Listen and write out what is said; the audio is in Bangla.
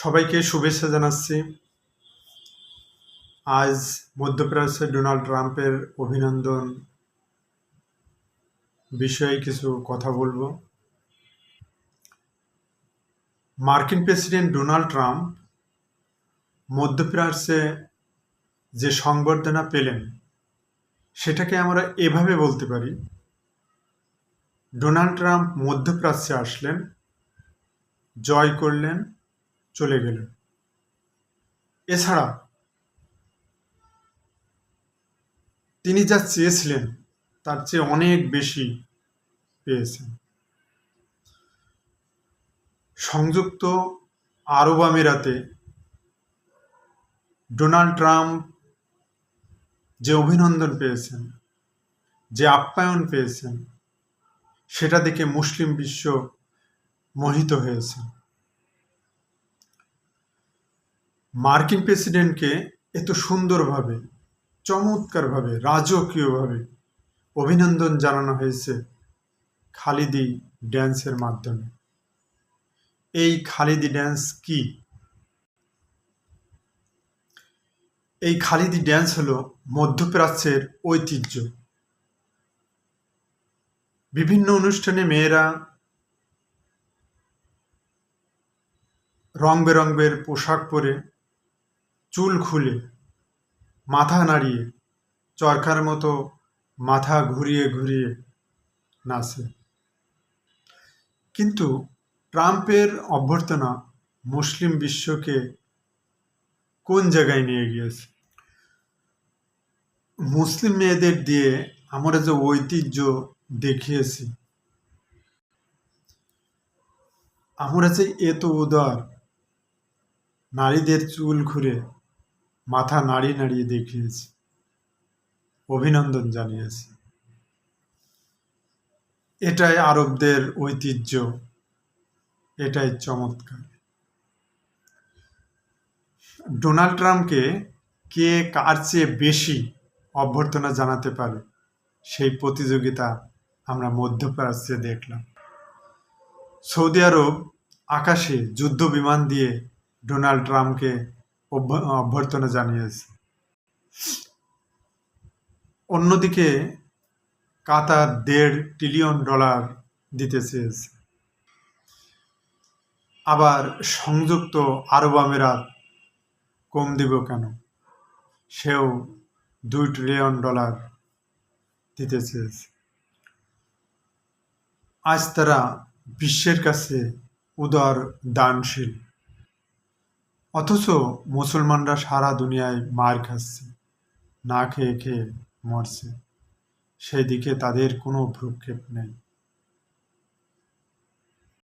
সবাইকে শুভেচ্ছা জানাচ্ছি। আজ মধ্যপ্রাচ্যে ডোনাল্ড ট্রাম্পের অভিনন্দন বিষয়ে কিছু কথা বলব। মার্কিন প্রেসিডেন্ট ডোনাল্ড ট্রাম্প মধ্যপ্রাচ্যে যে সংবর্ধনা পেলেন, সেটাকে আমরা এভাবে বলতে পারি, ডোনাল্ড ট্রাম্প মধ্যপ্রাচ্যে আসলেন, জয় করলেন চলে গেলেন। এছাড়া তিনি যা চেয়েছিলেন, তার চেয়ে অনেক বেশি পেয়েছেন। সংযুক্ত আরব আমিরাতে ডোনাল্ড ট্রাম্প যে অভিনন্দন পেয়েছেন, যে আপ্যায়ন পেয়েছেন, সেটা দেখে মুসলিম বিশ্ব মোহিত হয়েছে। মার্কিন প্রেসিডেন্টকে এত সুন্দরভাবে, চমৎকারভাবে, রাজকীয়ভাবে অভিনন্দন জানানো হয়েছে খালিদি ড্যান্সের মাধ্যমে। এই খালিদি ড্যান্স কি? এই খালিদি ড্যান্স হলো মধ্যপ্রাচ্যের ঐতিহ্য। বিভিন্ন অনুষ্ঠানে মেয়েরা রং বেরঙের পোশাক পরে চুল খুলে, মাথা নাড়িয়ে, চরকার মতো মাথা ঘুরিয়ে ঘুরিয়ে নাচে। কিন্তু ট্রাম্পের অভ্যর্থনা মুসলিম বিশ্বকে কোন জায়গায় নিয়ে গিয়েছে? মুসলিম মেয়েদের দিয়ে আমরা যে ঐতিহ্য দেখিয়েছি, আমরা যে এত উদার নারীদের চুল ঘুরে মাথা নাড়িয়ে নাড়িয়ে দেখিয়েছি। অভিনন্দন জানিয়েছি। এটাই আরবদের ঐতিহ্য। এটাই চমৎকার। ডোনাল্ড ট্রাম্পকে কে কার চেয়ে বেশি অভ্যর্থনা জানাতে পারে, সেই প্রতিযোগিতা আমরা মধ্যপ্রাচ্যে দেখলাম। সৌদি আরব আকাশে যুদ্ধ বিমান দিয়ে ডোনাল্ড ট্রাম্পকে অভ্যর্থনা জানিয়েছে। অন্যদিকে, কাতার দেড় ট্রিলিয়ন ডলার দিতে চেয়েছে। আবার সংযুক্ত আরব আমিরাত কম দিব কেন? সেও দুই ট্রিলিয়ন ডলার দিতে চেয়েছে। আজ তারা বিশ্বের কাছে উদার দানশীল। অথচ মুসলমানরা সারা দুনিয়ায় মার খাচ্ছে, না খেয়ে খেয়ে মরছে। সেদিকে তাদের কোনো ভ্রুক্ষেপ নেই।